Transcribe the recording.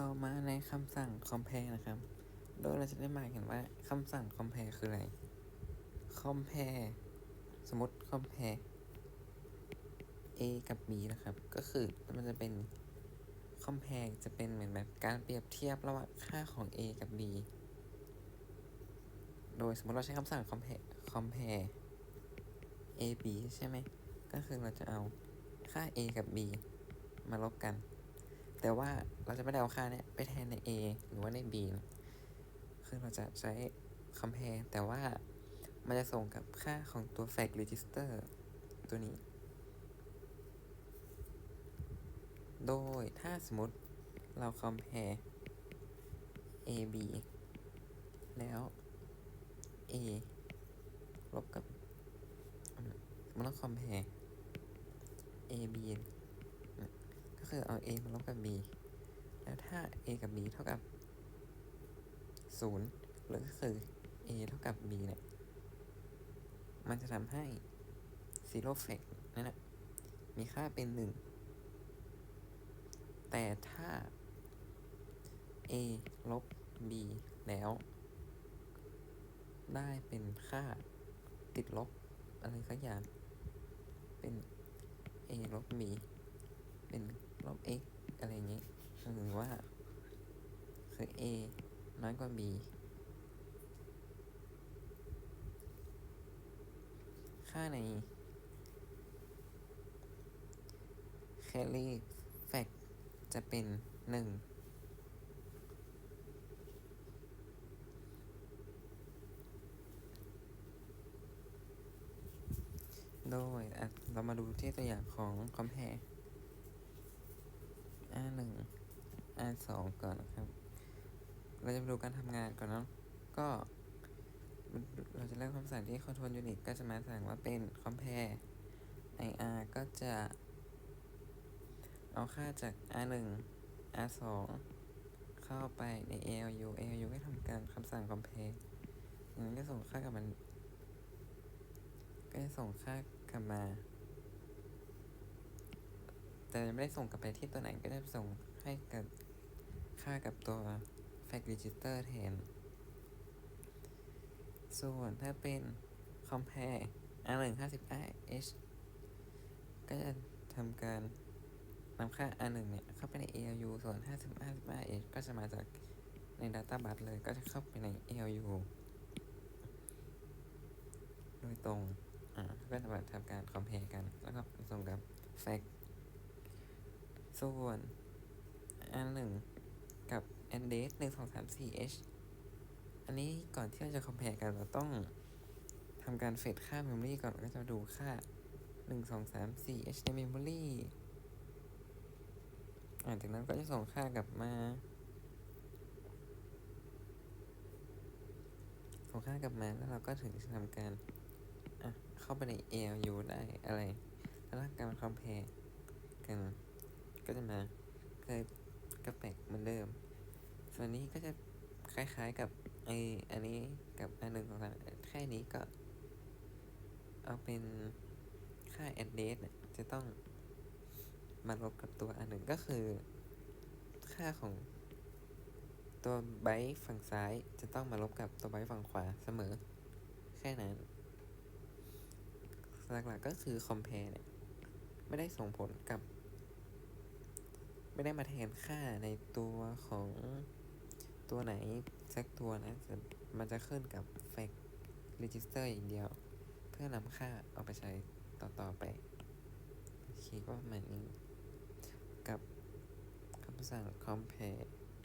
ต่อมาในคำสั่ง compare นะครับ โดยเราจะได้หมายเห็นว่าคำสั่ง compare คืออะไร compare สมมติ compare a กับ b นะครับ ก็คือมันจะเป็น compare จะเป็นเหมือนแบบการเปรียบเทียบระหว่างค่าของ a กับ b โดยสมมติเราใช้คำสั่ง compare compare a b ใช่ไหม ก็คือเราจะเอาค่า a กับ b มาลบกัน แต่ว่าเราจะไม่ได้เอาค่าเนี้ยไปแทนใน a หรือว่าใน b นะคือเราจะใช้ compare แต่ว่ามันจะส่งกับค่าของตัว fact register ตัวนี้ โดยถ้าสมมติเรา compare a b แล้ว a ลบกับมสมมติเรา compare a b ก็คือเอา a มาลบกับ b แล้วถ้า a กับ b เท่ากับ 0 หรือก็คือ a เท่ากับ b เนี่ย มันจะทำให้ zero fact นั่นแหละมีค่าเป็น 1 แต่ถ้า a ลบ b แล้ว ได้เป็นค่าติดลบ อะไรสักอย่าง เป็น a ลบ b เป็น ลบ x อะไรอย่างี้หรือว่า คือ a น้อยกว่า b ค่าในแคลรี่แฟกจะเป็นหนึ่งโดยเรามาดูที่ตัวอย่างของคอมแพร R1 R2 ก่อนนะครับ เราจะไปดูการทำงานก่อนเนาะ ก็เราจะเริ่มคำสั่งที่ control unit ก็จะมาสั่งว่าเป็น compare IR ก็จะ เอาค่าจาก R1 R2 เข้าไปใน ALU ALU ก็ทำการคำสั่ง compare อย่างนั้นก็ส่งค่ากลับมาก็จะส่งค่ากลับมา แต่ไม่ได้ส่งกลับไปที่ตัวไหนก็จะส่งให้กับค่ากับตัว fact register แทน ส่วนถ้าเป็น compare r 1 55 h ก็จะทำการนำค่า r 1เนี่ยเข้าไปใน ALU ส่วน55 55 h ก็จะมาจากใน data bus เลยก็จะเข้าไปใน ALU โดยตรง อ่า ก็จะมาทำการ compare กัน แล้วก็ส่งกับ fact ส่วน r 1 กับ address 1 2 3 4 h อันนี้ก่อนที่เราจะ compare กันเราต้องทำการเฟดค่า memory ก่อนก็จะดูค่า 1 2 3 4 h ใน memory อ่าจากนั้นก็จะส่งค่ากลับมา ส่งค่ากลับมาแล้วเราก็ถึงจะทำการอะเข้าไปใน ALU ได้อะไร แล้วการ compare กัน ก็จะมาเกิดกระแปกเหมือนเดิม ส่วนนี้ก็จะคล้ายๆกับไออันนี้กับอันหนึ่งของเราแค่นี้ก็ เอาเป็นค่า address เนี่ยจะต้องมาลบกับตัวอันหนึ่งก็คือ ค่าของตัวไบต์ฝั่งซ้ายจะต้องมาลบกับตัวไบต์ฝั่งขวาเสมอ แค่นั้น หลักๆก็คือ compare เนี่ยไม่ได้ส่งผลกับ ไม่ได้มาแทนค่าในตัวของตัวไหนสักตัวนะแต่มันจะขึ้นกับ fact register อย่างเดียว เพื่อนำค่าเอาไปใช้ต่อๆไป โอเคก็ประมาณนี้ กับคำสั่ง compare